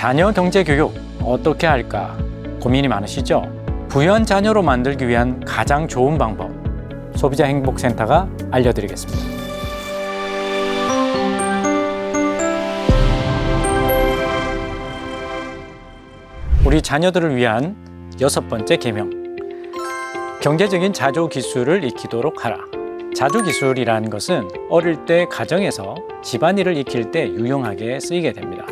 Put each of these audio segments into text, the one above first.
자녀 경제 교육 어떻게 할까 고민이 많으시죠? 부유한 자녀로 만들기 위한 가장 좋은 방법 소비자 행복센터가 알려드리겠습니다. 우리 자녀들을 위한 여섯 번째 계명 경제적인 자조 기술을 익히도록 하라. 자조 기술이라는 것은 어릴 때 가정에서 집안일을 익힐 때 유용하게 쓰이게 됩니다.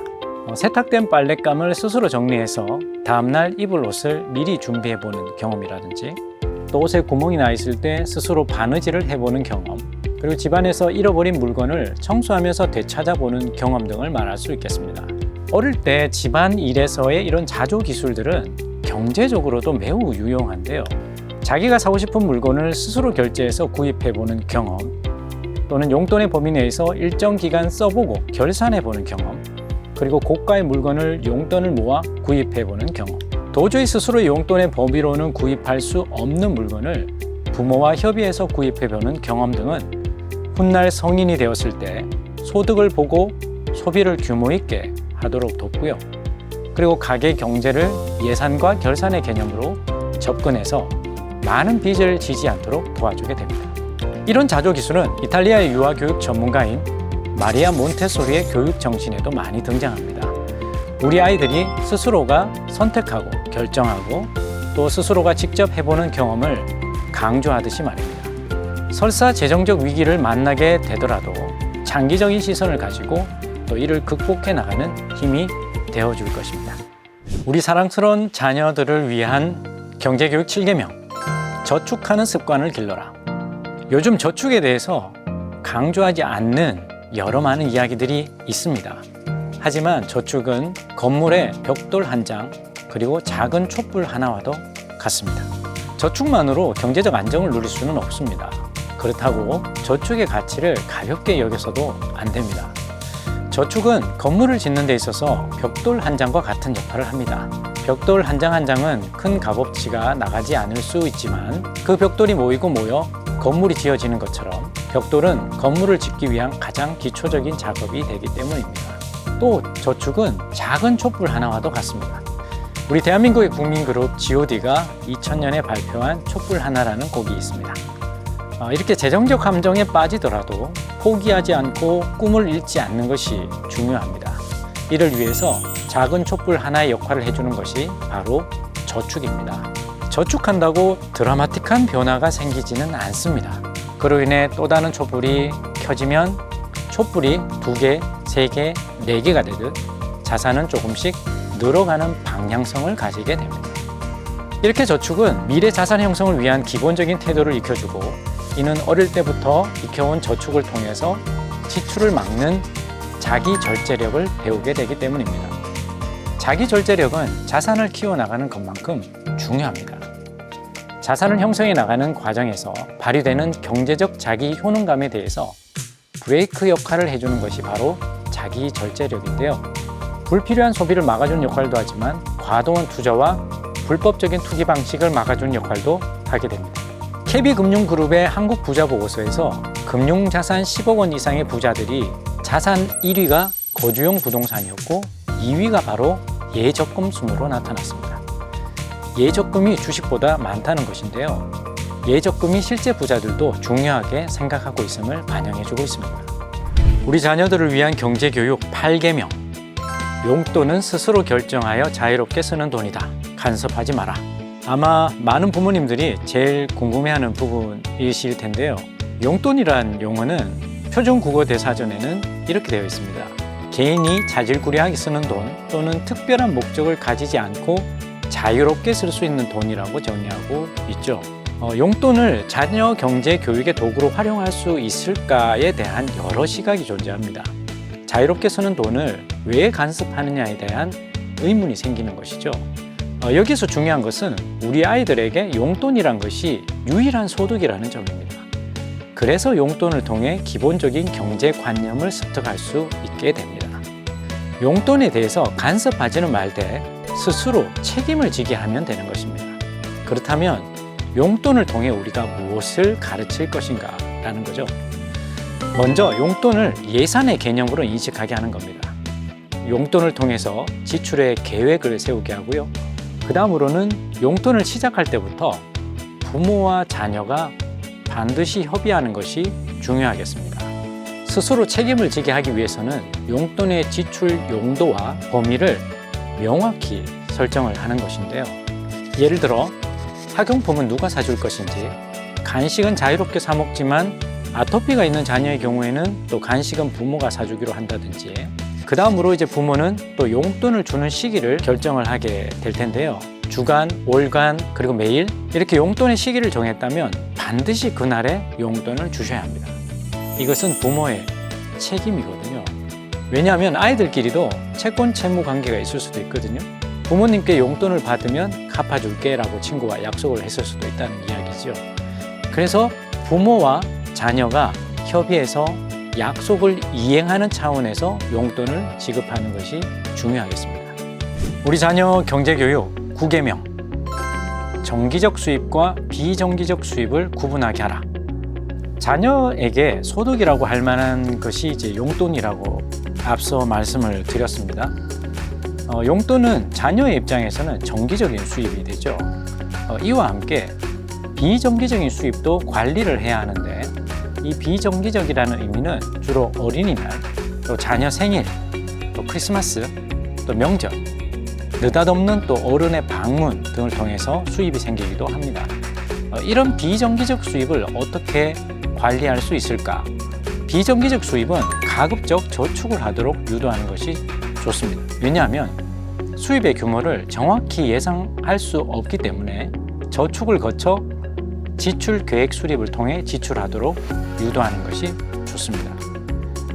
어, 세탁된 빨랫감을 스스로 정리해서 다음날 입을 옷을 미리 준비해 보는 경험이라든지 또 옷에 구멍이 나 있을 때 스스로 바느질을 해보는 경험 그리고 집안에서 잃어버린 물건을 청소하면서 되찾아보는 경험 등을 말할 수 있겠습니다. 어릴 때 집안 일에서의 이런 자조 기술들은 경제적으로도 매우 유용한데요. 자기가 사고 싶은 물건을 스스로 결제해서 구입해보는 경험 또는 용돈의 범위 내에서 일정 기간 써보고 결산해보는 경험 그리고 고가의 물건을 용돈을 모아 구입해보는 경험 도저히 스스로 용돈의 범위로는 구입할 수 없는 물건을 부모와 협의해서 구입해보는 경험 등은 훗날 성인이 되었을 때 소득을 보고 소비를 규모 있게 하도록 돕고요. 그리고 가계 경제를 예산과 결산의 개념으로 접근해서 많은 빚을 지지 않도록 도와주게 됩니다. 이런 자조 기술은 이탈리아의 유아 교육 전문가인 마리아 몬테소리의 교육 정신에도 많이 등장합니다. 우리 아이들이 스스로가 선택하고 결정하고 또 스스로가 직접 해보는 경험을 강조하듯이 말입니다. 설사 재정적 위기를 만나게 되더라도 장기적인 시선을 가지고 또 이를 극복해 나가는 힘이 되어 줄 것입니다. 우리 사랑스러운 자녀들을 위한 경제교육 7개명 저축하는 습관을 길러라. 요즘 저축에 대해서 강조하지 않는 여러 많은 이야기들이 있습니다. 하지만 저축은 건물의 벽돌 한 장, 그리고 작은 촛불 하나와도 같습니다. 저축만으로 경제적 안정을 누릴 수는 없습니다. 그렇다고 저축의 가치를 가볍게 여겨서도 안 됩니다. 저축은 건물을 짓는 데 있어서 벽돌 한 장과 같은 역할을 합니다. 벽돌 한 장 한 장은 큰 값어치가 나가지 않을 수 있지만 그 벽돌이 모이고 모여 건물이 지어지는 것처럼 벽돌은 건물을 짓기 위한 가장 기초적인 작업이 되기 때문입니다. 또 저축은 작은 촛불 하나와도 같습니다. 우리 대한민국의 국민 그룹 G.O.D가 2000년에 발표한 촛불 하나라는 곡이 있습니다. 어, 이렇게 재정적 함정에 빠지더라도 포기하지 않고 꿈을 잃지 않는 것이 중요합니다. 이를 위해서 작은 촛불 하나의 역할을 해주는 것이 바로 저축입니다. 저축한다고 드라마틱한 변화가 생기지는 않습니다. 그로 인해 또 다른 촛불이 켜지면 촛불이 두 개, 세 개, 네 개가 되듯 자산은 조금씩 늘어가는 방향성을 가지게 됩니다. 이렇게 저축은 미래 자산 형성을 위한 기본적인 태도를 익혀주고 이는 어릴 때부터 익혀온 저축을 통해서 지출을 막는 자기 절제력을 배우게 되기 때문입니다. 자기 절제력은 자산을 키워나가는 것만큼 중요합니다. 자산을 형성해 나가는 과정에서 발휘되는 경제적 자기 효능감에 대해서 브레이크 역할을 해주는 것이 바로 자기 절제력인데요. 불필요한 소비를 막아주는 역할도 하지만 과도한 투자와 불법적인 투기 방식을 막아주는 역할도 하게 됩니다. KB금융그룹의 한국 부자 보고서에서 금융자산 10억 원 이상의 부자들이 자산 1위가 거주용 부동산이었고 2위가 바로 예적금 순으로 나타났습니다. 예적금이 주식보다 많다는 것인데요. 예적금이 실제 부자들도 중요하게 생각하고 있음을 반영해주고 있습니다. 우리 자녀들을 위한 경제교육 8개명. 용돈은 스스로 결정하여 자유롭게 쓰는 돈이다. 간섭하지 마라. 아마 많은 부모님들이 제일 궁금해하는 부분이실 텐데요. 용돈이란 용어는 표준 국어 대사전에는 이렇게 되어 있습니다. 개인이 자질구레하게 쓰는 돈 또는 특별한 목적을 가지지 않고 자유롭게 쓸 수 있는 돈이라고 정의하고 있죠. 어, 용돈을 자녀 경제 교육의 도구로 활용할 수 있을까에 대한 여러 시각이 존재합니다. 자유롭게 쓰는 돈을 왜 간섭하느냐에 대한 의문이 생기는 것이죠. 어, 여기서 중요한 것은 우리 아이들에게 용돈이란 것이 유일한 소득이라는 점입니다. 그래서 용돈을 통해 기본적인 경제관념을 습득할 수 있게 됩니다. 용돈에 대해서 간섭하지는 말되 스스로 책임을 지게 하면 되는 것입니다. 그렇다면 용돈을 통해 우리가 무엇을 가르칠 것인가 라는 거죠. 먼저 용돈을 예산의 개념으로 인식하게 하는 겁니다. 용돈을 통해서 지출의 계획을 세우게 하고요. 그 다음으로는 용돈을 시작할 때부터 부모와 자녀가 반드시 협의하는 것이 중요하겠습니다. 스스로 책임을 지게 하기 위해서는 용돈의 지출 용도와 범위를 명확히 설정을 하는 것인데요. 예를 들어 학용품은 누가 사줄 것인지, 간식은 자유롭게 사 먹지만 아토피가 있는 자녀의 경우에는 또 간식은 부모가 사주기로 한다든지, 그 다음으로 이제 부모는 또 용돈을 주는 시기를 결정을 하게 될 텐데요. 주간, 월간, 그리고 매일 이렇게 용돈의 시기를 정했다면 반드시 그날에 용돈을 주셔야 합니다. 이것은 부모의 책임이거든요. 왜냐하면 아이들끼리도 채권 채무 관계가 있을 수도 있거든요. 부모님께 용돈을 받으면 갚아줄게 라고 친구와 약속을 했을 수도 있다는 이야기죠. 그래서 부모와 자녀가 협의해서 약속을 이행하는 차원에서 용돈을 지급하는 것이 중요하겠습니다. 우리 자녀 경제교육 9개명 정기적 수입과 비정기적 수입을 구분하게 하라. 자녀에게 소득이라고 할 만한 것이 이제 용돈이라고 앞서 말씀을 드렸습니다. 어, 용돈은 자녀의 입장에서는 정기적인 수입이 되죠. 어, 이와 함께 비정기적인 수입도 관리를 해야 하는데 이 비정기적이라는 의미는 주로 어린이날, 또 자녀 생일, 또 크리스마스, 또 명절, 느닷없는 또 어른의 방문 등을 통해서 수입이 생기기도 합니다. 어, 이런 비정기적 수입을 어떻게 관리할 수 있을까? 비정기적 수입은 가급적 저축을 하도록 유도하는 것이 좋습니다. 왜냐하면 수입의 규모를 정확히 예상할 수 없기 때문에 저축을 거쳐 지출 계획 수립을 통해 지출하도록 유도하는 것이 좋습니다.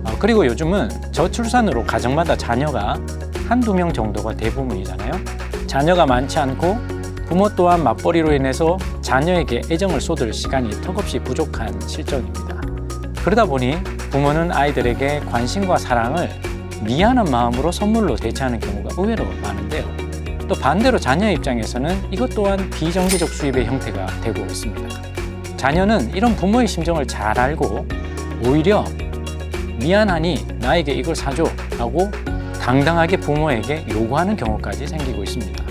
어, 그리고 요즘은 저출산으로 가정마다 자녀가 한두 명 정도가 대부분이잖아요. 자녀가 많지 않고 부모 또한 맞벌이로 인해서 자녀에게 애정을 쏟을 시간이 턱없이 부족한 실정입니다. 그러다 보니 부모는 아이들에게 관심과 사랑을 미안한 마음으로 선물로 대체하는 경우가 의외로 많은데요. 또 반대로 자녀 입장에서는 이것 또한 비정기적 수입의 형태가 되고 있습니다. 자녀는 이런 부모의 심정을 잘 알고 오히려 미안하니 나에게 이걸 사줘 라고 당당하게 부모에게 요구하는 경우까지 생기고 있습니다.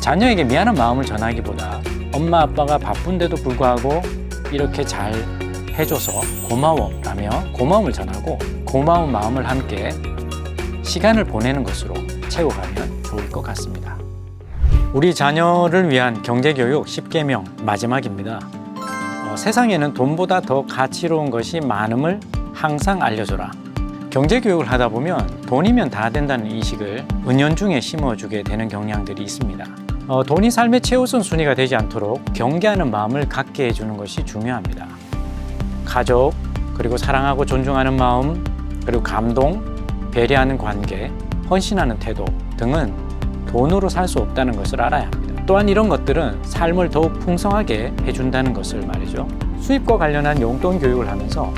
자녀에게 미안한 마음을 전하기보다 엄마 아빠가 바쁜데도 불구하고 이렇게 잘 해줘서 고마워 라며 고마움을 전하고 고마운 마음을 함께 시간을 보내는 것으로 채워가면 좋을 것 같습니다. 우리 자녀를 위한 경제교육 10개명 마지막입니다. 어, 세상에는 돈보다 더 가치로운 것이 많음을 항상 알려줘라. 경제교육을 하다 보면 돈이면 다 된다는 인식을 은연중에 심어주게 되는 경향들이 있습니다. 어, 돈이 삶의 최우선 순위가 되지 않도록 경계하는 마음을 갖게 해주는 것이 중요합니다. 가족, 그리고 사랑하고 존중하는 마음, 그리고 감동, 배려하는 관계, 헌신하는 태도 등은 돈으로 살 수 없다는 것을 알아야 합니다. 또한 이런 것들은 삶을 더욱 풍성하게 해준다는 것을 말이죠. 수입과 관련한 용돈 교육을 하면서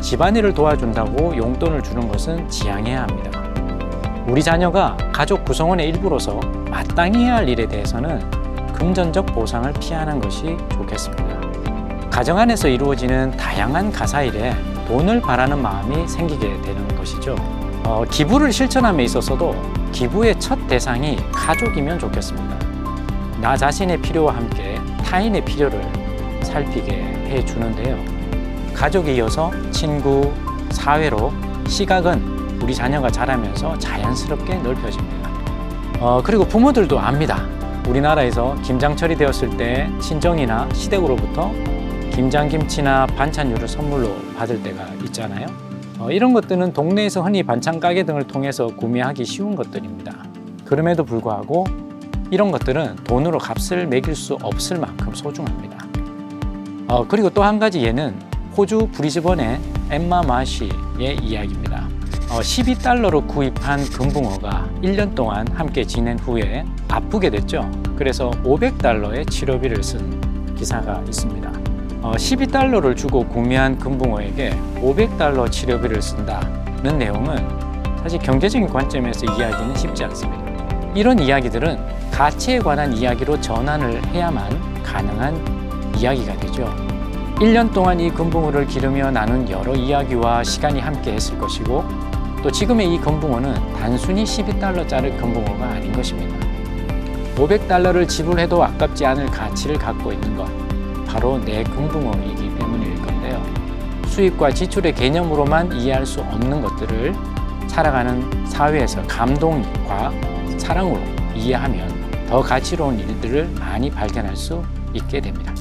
집안일을 도와준다고 용돈을 주는 것은 지양해야 합니다. 우리 자녀가 가족 구성원의 일부로서 마땅히 해야 할 일에 대해서는 금전적 보상을 피하는 것이 좋겠습니다. 가정 안에서 이루어지는 다양한 가사일에 돈을 바라는 마음이 생기게 되는 것이죠. 어, 기부를 실천함에 있어서도 기부의 첫 대상이 가족이면 좋겠습니다. 나 자신의 필요와 함께 타인의 필요를 살피게 해 주는데요. 가족이 이어서 친구, 사회로 시각은 우리 자녀가 자라면서 자연스럽게 넓혀집니다. 어, 그리고 부모들도 압니다. 우리나라에서 김장철이 되었을 때 친정이나 시댁으로부터 김장김치나 반찬류를 선물로 받을 때가 있잖아요. 어, 이런 것들은 동네에서 흔히 반찬 가게 등을 통해서 구매하기 쉬운 것들입니다. 그럼에도 불구하고 이런 것들은 돈으로 값을 매길 수 없을 만큼 소중합니다. 어, 그리고 또 한 가지 예는 호주 브리즈번의 엠마 마시의 이야기입니다. 어, 12달러로 구입한 금붕어가 1년 동안 함께 지낸 후에 아프게 됐죠. 그래서 500달러의 치료비를 쓴 기사가 있습니다. 어, 12달러를 주고 구매한 금붕어에게 500달러 치료비를 쓴다는 내용은 사실 경제적인 관점에서 이야기는 쉽지 않습니다. 이런 이야기들은 가치에 관한 이야기로 전환을 해야만 가능한 이야기가 되죠. 1년 동안 이 금붕어를 기르며 나눈 여러 이야기와 시간이 함께 했을 것이고 또 지금의 이 금붕어는 단순히 12달러짜리 금붕어가 아닌 것입니다. 500달러를 지불해도 아깝지 않을 가치를 갖고 있는 것, 바로 내 금붕어이기 때문일 건데요. 수입과 지출의 개념으로만 이해할 수 없는 것들을 살아가는 사회에서 감동과 사랑으로 이해하면 더 가치로운 일들을 많이 발견할 수 있게 됩니다.